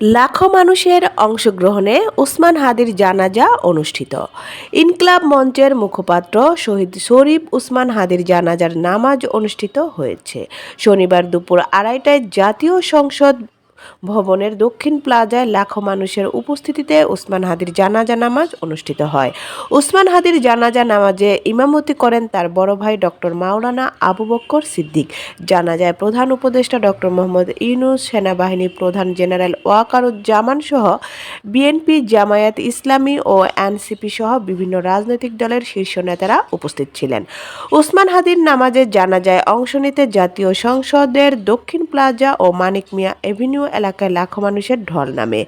লাখো মানুষের অংশগ্রহণে উসমান হাদির জানাজা অনুষ্ঠিত। ইনকলাব মঞ্চের মুখপাত্র শহীদ শরীফ উসমান হাদির জানাজার নামাজ অনুষ্ঠিত হয়েছে। শনিবার দুপুর আড়াইটায় জাতীয় সংসদ ভবনের দক্ষিণ প্লাজায় লাখো মানুষের উপস্থিতিতে উসমান হাদির জানাজা নামাজ অনুষ্ঠিত হয়। উসমান হাদির জানাজা নামাজে ইমামতি করেন তার বড় ভাই ডক্টর মাওলানা আবু বক্কর সিদ্দিক। জানাজায় প্রধান উপদেষ্টা ডক্টর মোহাম্মদ ইউনুস, সেনাবাহিনী প্রধান জেনারেল ওয়াকারুজ্জামান সহ বিএনপি, জামায়াত ইসলামী ও এনসিপি সহ বিভিন্ন রাজনৈতিক দলের শীর্ষ নেতারা উপস্থিত ছিলেন। উসমান হাদির নামাজে জানাজায় অংশ নিতে জাতীয় সংসদের দক্ষিণ প্লাজা ও মানিক মিয়া এভিনিউ এলাকায় লাখো মানুষের ঢল নামে।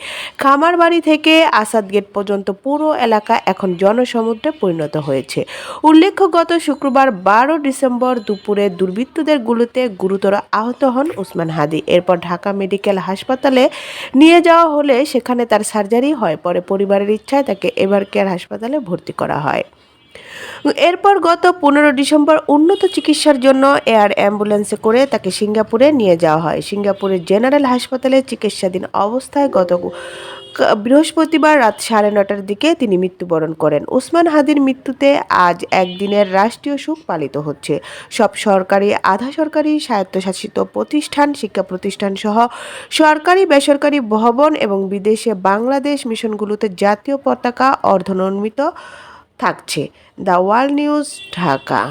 খামারবাড়ি থেকে আসাদ গেট পর্যন্ত পুরো এলাকা এখন জনসমুদ্রে পরিণত হয়েছে। উল্লেখ্য, গত শুক্রবার বারো ডিসেম্বর দুপুরে দুর্বৃত্তদের গুলিতে গুরুতর আহত হন উসমান হাদি। এরপর ঢাকা মেডিকেল হাসপাতালে নিয়ে যাওয়া হলে সেখানে তার সার্জারি হয়, পরে পরিবারের ইচ্ছায় তাকে এভার কেয়ার হাসপাতালে ভর্তি করা হয়। এরপর গত পনেরো ডিসেম্বর উন্নত চিকিৎসার জন্য এয়ার অ্যাম্বুলেন্সে করে তাকে সিঙ্গাপুরে নিয়ে যাওয়া হয়। সিঙ্গাপুরের জেনারেল হাসপাতালে চিকিৎসাধীন অবস্থায় গত বৃহস্পতিবার রাত সাড়ে নটার দিকে তিনি মৃত্যুবরণ করেন। উসমান হাদির মৃত্যুতে আজ একদিনের রাষ্ট্রীয় শোক পালিত হচ্ছে। সব সরকারি, আধা সরকারি স্বায়ত্তশাসিত প্রতিষ্ঠান, শিক্ষা প্রতিষ্ঠান সহ সরকারি, বেসরকারি ভবন এবং বিদেশে বাংলাদেশ মিশনগুলোতে জাতীয় পতাকা অর্ধনর্মিত থাকছে। The world news Dhaka.